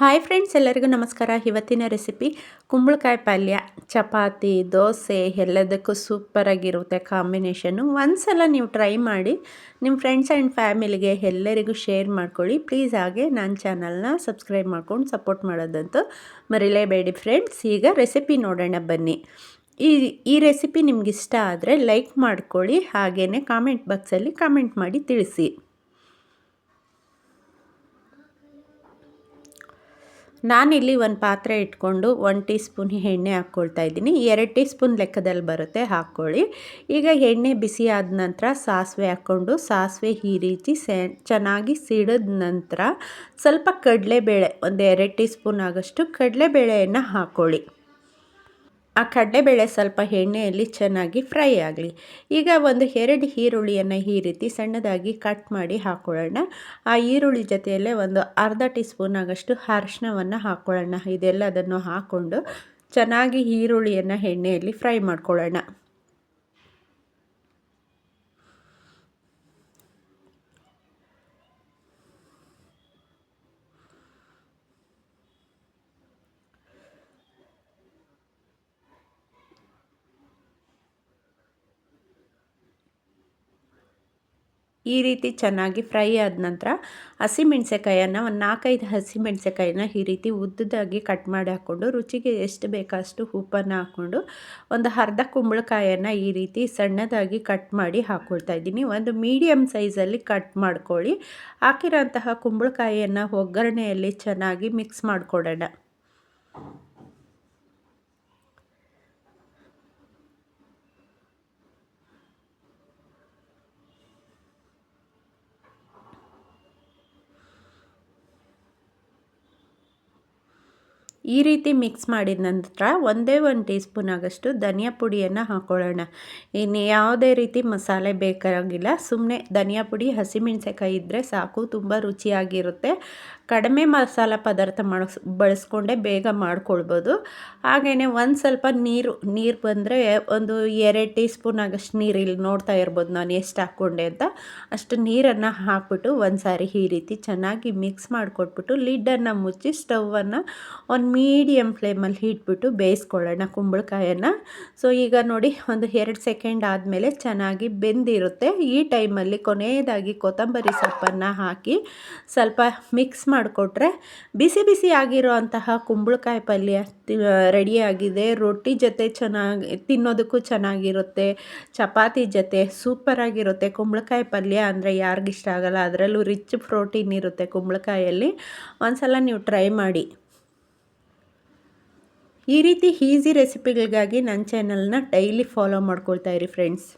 Hi friends, ಎಲ್ಲರಿಗೂ ನಮಸ್ಕಾರ. ಇವತ್ತಿನ ರೆಸಿಪಿ ಕುಂಬಳಕಾಯಿ ಪಲ್ಯ, ಚಪಾತಿ, ದೋಸೆ ಎಲ್ಲದಕ್ಕೂ ಸೂಪರಾಗಿರುತ್ತೆ ಕಾಂಬಿನೇಷನ್ನು ಒಂದು ನೀವು ಟ್ರೈ ಮಾಡಿ ನಿಮ್ಮ ಫ್ರೆಂಡ್ಸ್ ಆ್ಯಂಡ್ ಫ್ಯಾಮಿಲಿಗೆ ಎಲ್ಲರಿಗೂ ಶೇರ್ ಮಾಡ್ಕೊಳ್ಳಿ. ಪ್ಲೀಸ್ ಹಾಗೆ ನನ್ನ ಚಾನಲ್ನ ಸಬ್ಸ್ಕ್ರೈಬ್ ಮಾಡ್ಕೊಂಡು ಸಪೋರ್ಟ್ ಮಾಡೋದಂತೂ ಮರಿಲೇಬೇಡಿ ಫ್ರೆಂಡ್ಸ್ ಈಗ ರೆಸಿಪಿ ನೋಡೋಣ ಬನ್ನಿ. ಈ ಈ ರೆಸಿಪಿ ನಿಮ್ಗೆ ಇಷ್ಟ ಆದರೆ ಲೈಕ್ ಮಾಡ್ಕೊಳ್ಳಿ ಹಾಗೆಯೇ ಕಾಮೆಂಟ್ ಬಾಕ್ಸಲ್ಲಿ ಕಾಮೆಂಟ್ ಮಾಡಿ ತಿಳಿಸಿ. ನಾನಿಲ್ಲಿ ಒಂದು ಪಾತ್ರೆ ಇಟ್ಕೊಂಡು ಒನ್ ಟೀ ಸ್ಪೂನ್ ಎಣ್ಣೆ ಹಾಕ್ಕೊಳ್ತಾ ಇದ್ದೀನಿ. ಎರಡು ಟೀ ಸ್ಪೂನ್ ಲೆಕ್ಕದಲ್ಲಿ ಬರುತ್ತೆ, ಹಾಕ್ಕೊಳ್ಳಿ. ಈಗ ಎಣ್ಣೆ ಬಿಸಿ ಆದ ನಂತರ ಸಾಸಿವೆ ಹಾಕ್ಕೊಂಡು, ಸಾಸಿವೆ ಈ ರೀತಿ ಚೆನ್ನಾಗಿ ಸಿಡಿದ ನಂತರ ಸ್ವಲ್ಪ ಕಡಲೆಬೇಳೆ ಒಂದು ಎರಡು ಟೀ ಸ್ಪೂನ್ ಆಗೋಷ್ಟು ಕಡಲೆಬೇಳೆಯನ್ನು ಹಾಕ್ಕೊಳ್ಳಿ. ಆ ಕಡಲೆಬೇಳೆ ಸ್ವಲ್ಪ ಎಣ್ಣೆಯಲ್ಲಿ ಚೆನ್ನಾಗಿ ಫ್ರೈ ಆಗಲಿ. ಈಗ ಒಂದು ಎರಡು ಈರುಳ್ಳಿಯನ್ನು ಈ ರೀತಿ ಸಣ್ಣದಾಗಿ ಕಟ್ ಮಾಡಿ ಹಾಕ್ಕೊಳ್ಳೋಣ ಆ ಈರುಳ್ಳಿ ಜೊತೆಯಲ್ಲೇ ಒಂದು ಅರ್ಧ ಟೀ ಸ್ಪೂನ್ ಆಗಷ್ಟು ಅರಶಿನವನ್ನು ಹಾಕ್ಕೊಳ್ಳೋಣ ಇದೆಲ್ಲದನ್ನು ಹಾಕ್ಕೊಂಡು ಚೆನ್ನಾಗಿ ಈರುಳ್ಳಿಯನ್ನು ಎಣ್ಣೆಯಲ್ಲಿ ಫ್ರೈ ಮಾಡ್ಕೊಳ್ಳೋಣ. ಈ ರೀತಿ ಚೆನ್ನಾಗಿ ಫ್ರೈ ಆದ ನಂತರ ಹಸಿಮೆಣ್ಸೆಕಾಯನ್ನು ಒಂದು ನಾಲ್ಕೈದು ಹಸಿಮೆಣ್ಸೆಕಾಯಿನ ಈ ರೀತಿ ಉದ್ದದಾಗಿ ಕಟ್ ಮಾಡಿ ಹಾಕ್ಕೊಂಡು ರುಚಿಗೆ ಎಷ್ಟು ಬೇಕಷ್ಟು ಉಪ್ಪನ್ನು ಹಾಕ್ಕೊಂಡು ಒಂದು ಅರ್ಧ ಕುಂಬಳಕಾಯನ್ನು ಈ ರೀತಿ ಸಣ್ಣದಾಗಿ ಕಟ್ ಮಾಡಿ ಹಾಕ್ಕೊಳ್ತಾ ಇದ್ದೀನಿ. ಒಂದು ಮೀಡಿಯಮ್ ಸೈಜಲ್ಲಿ ಕಟ್ ಮಾಡ್ಕೊಳ್ಳಿ. ಹಾಕಿರೋಂತಹ ಕುಂಬಳಕಾಯಿಯನ್ನು ಒಗ್ಗರಣೆಯಲ್ಲಿ ಚೆನ್ನಾಗಿ ಮಿಕ್ಸ್ ಮಾಡಿಕೊಡೋಣ ಈ ರೀತಿ ಮಿಕ್ಸ್ ಮಾಡಿದ ನಂತರ ಒಂದೇ ಒಂದು ಟೀ ಸ್ಪೂನ್ ಆಗಷ್ಟು ಧನಿಯಾ ಪುಡಿಯನ್ನು ಹಾಕ್ಕೊಳ್ಳೋಣ ಇನ್ನು ಯಾವುದೇ ರೀತಿ ಮಸಾಲೆ ಬೇಕಾಗಿಲ್ಲ ಸುಮ್ಮನೆ ಧನಿಯಾ ಪುಡಿ ಹಸಿಮೆಣಸೆಕಾಯಿ ಇದ್ದರೆ ಸಾಕು, ತುಂಬ ರುಚಿಯಾಗಿರುತ್ತೆ. ಕಡಿಮೆ ಮಸಾಲ ಪದಾರ್ಥ ಮಾಡಿಸ್ ಬಳಸ್ಕೊಂಡೆ ಬೇಗ ಮಾಡ್ಕೊಳ್ಬೋದು. ಹಾಗೆಯೇ ಒಂದು ಸ್ವಲ್ಪ ನೀರು ನೀರು ಬಂದರೆ ಒಂದು ಎರಡು ಟೀ ಸ್ಪೂನ್ ಆಗಷ್ಟು ನೀರು ಇಲ್ಲಿ ನೋಡ್ತಾ ಇರ್ಬೋದು ನಾನು ಎಷ್ಟು ಹಾಕ್ಕೊಂಡೆ ಅಂತ. ಅಷ್ಟು ನೀರನ್ನು ಹಾಕ್ಬಿಟ್ಟು ಒಂದು ಸಾರಿ ಈ ರೀತಿ ಚೆನ್ನಾಗಿ ಮಿಕ್ಸ್ ಮಾಡಿಕೊಟ್ಬಿಟ್ಟು ಲಿಡ್ಡನ್ನು ಮುಚ್ಚಿ ಸ್ಟವನ್ನು ಒಂದು ಮೀಡಿಯಮ್ ಫ್ಲೇಮಲ್ಲಿ ಇಟ್ಬಿಟ್ಟು ಬೇಯಿಸ್ಕೊಳ್ಳೋಣ ಕುಂಬಳಕಾಯನ್ನು. ಸೊ, ಈಗ ನೋಡಿ ಒಂದು ಎರಡು ಸೆಕೆಂಡ್ ಆದಮೇಲೆ ಚೆನ್ನಾಗಿ ಬೆಂದಿರುತ್ತೆ. ಈ ಟೈಮಲ್ಲಿ ಕೊನೆಯದಾಗಿ ಕೊತ್ತಂಬರಿ ಸೊಪ್ಪನ್ನು ಹಾಕಿ ಸ್ವಲ್ಪ ಮಿಕ್ಸ್ ಮಾಡಿಕೊಟ್ರೆ ಬಿಸಿ ಬಿಸಿ ಆಗಿರೋ ಅಂತಹ ಕುಂಬಳಕಾಯಿ ಪಲ್ಯ ರೆಡಿಯಾಗಿದೆ ರೊಟ್ಟಿ ಜೊತೆ ಚೆನ್ನಾಗಿ ತಿನ್ನೋದಕ್ಕೂ ಚೆನ್ನಾಗಿರುತ್ತೆ. ಚಪಾತಿ ಜೊತೆ ಸೂಪರಾಗಿರುತ್ತೆ ಕುಂಬಳಕಾಯಿ ಪಲ್ಯ ಅಂದರೆ ಯಾರಿಗಿಷ್ಟ ಆಗಲ್ಲ, ಅದರಲ್ಲೂ ರಿಚ್ ಪ್ರೋಟೀನ್ ಇರುತ್ತೆ ಕುಂಬಳಕಾಯಲ್ಲಿ. ಒಂದ್ಸಲ ನೀವು ಟ್ರೈ ಮಾಡಿ. ಈ ರೀತಿ ಈಸಿ ರೆಸಿಪಿಗಳಿಗಾಗಿ ನನ್ನ ಚಾನಲ್ನ ಡೈಲಿ ಫಾಲೋ ಮಾಡ್ಕೊಳ್ತಾ ಇರಿ ಫ್ರೆಂಡ್ಸ್